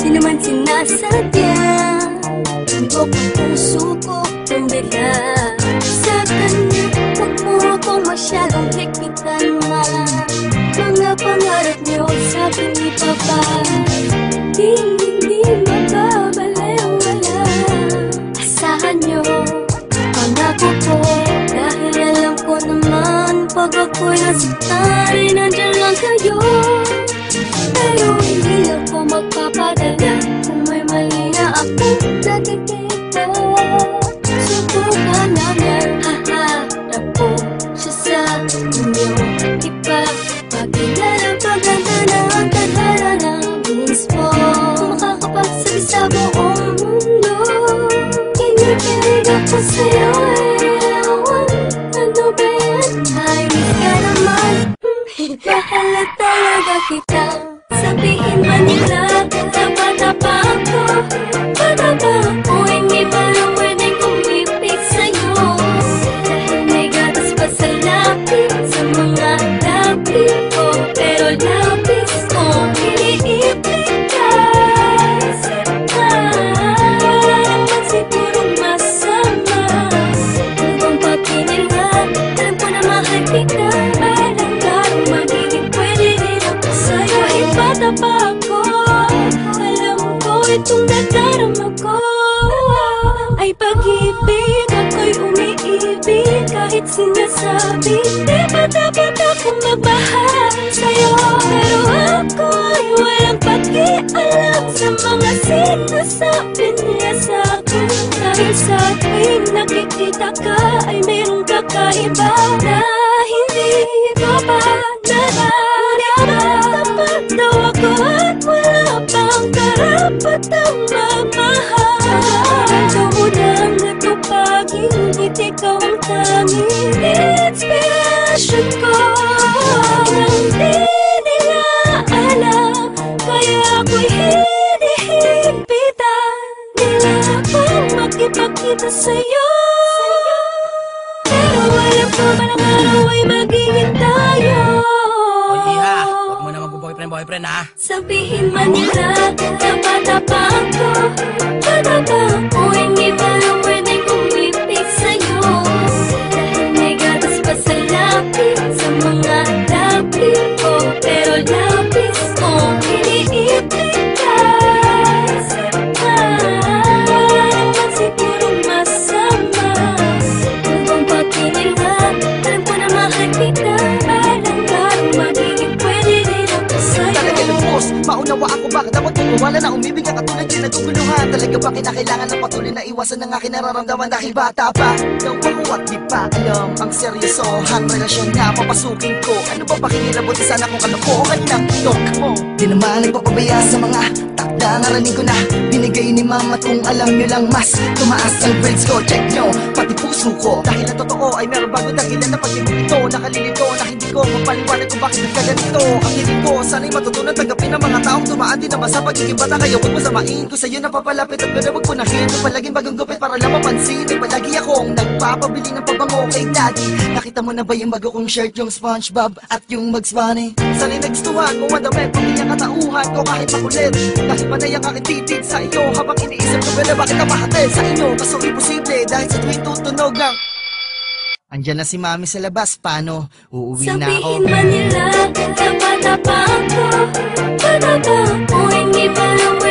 di naman sinasadya Tundok ang puso ko, tumbila Sa kanya, huwag mo ako masyadong higpitan naman Pag ako'y nasaktan nandyan lang kayo Pero hindi ako magpapadala Kung may mali na akong nakikita Subukan namin Haharap ko siya sa inyo Iba Pagkilala paganda na ang tadhara ng mismo Kung makakapagsabi sa buong mundo Kinikilig ako sa'yo itong nadarama ko Ay pag-ibig Ako'y umiibig Kahit sinasabi. Di ba dapat akong magmahal sa'yo. Pero ako ay walang pakialam Sa mga sinasabi niya sa akin Dahil sa tuwing nakikita ka Ay mayroong kakaiba Na makipagkita sa'yo. Pero alam ko ba ng araw ay magiging tayo Oy, iha, huwag mo na mag-boyfriend-boyfriend ha. Sabihin man nila Tapa-tapa ako ako bakit dapat wala na umibig ang katulad yung naguguluhan? Talaga ba kinakailangan ng patuloy na iwasan ng aking nararamdaman Dahil bata pa, daw ako at di pa alam Ang seryosohan, relasyon na papasukin ko. Ano ba pakingilabot sana kung kalokohan ng iyok mo. Di naman nagpapabaya sa mga takda Naraning ko na binigay ni mama Kung alam nyo lang mas tumaas ang grades ko. Check nyo, pati puso ko. Dahil ang totoo ay meron bago na pag ito Nakalilito na hindi ko mapaliwanag kung bakit nagkaganito. Ang hiling ko, sana'y matutunan tanggapin ng mga taong dumaan din naman sa pagiging bata. Kaya huwag masamain ko sa'yo napapalapit at ganda wag punahin Kung palaging bagong gupit para lang mapansin. Ay palagi akong nagpapabili ng pabango kay daddy. Nakita mo na ba yung bago kong shirt yung Spongebob at yung Bugs Bunny? Sana'y nagustuhan mo ang damit pamilya katauhan ko kahit makulit. Dahil panay ang aking titig sa iyo inyo. Habang iniisip ko pala bakit napahati sa inyo? Kaso imposible dahil sa tuwing tutunog lang. Andiyan na si mami sa labas, paano? Uuwi Sabihin na ako. Sabihin ba nila, kapatapang ko Para ba ako? Hindi pa lumayo